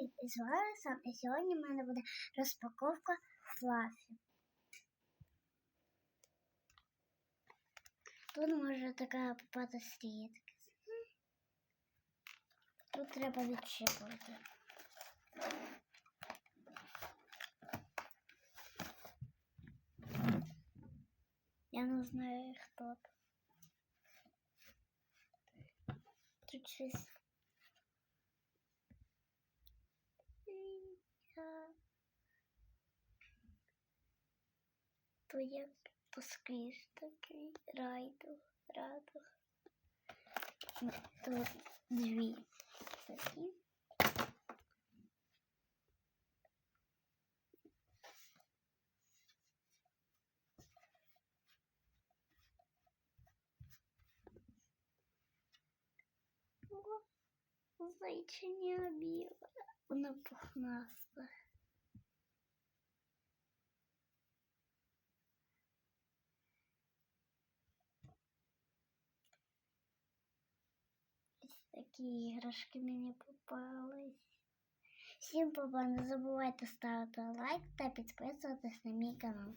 Привіт, з вами сам. І сьогодні в мене буде розпаковка флафі. Тут може така попатись рідкість. Тут треба відчіпувати. Я не знаю, хто. Тут щось Я... То як поскріж такий райду, раду. Тут дві такі. Зайчиня біла, вона пухнаста. Такі іграшки мені попались. Всім папа, не забувайте ставити лайк та підписуватись на мій канал.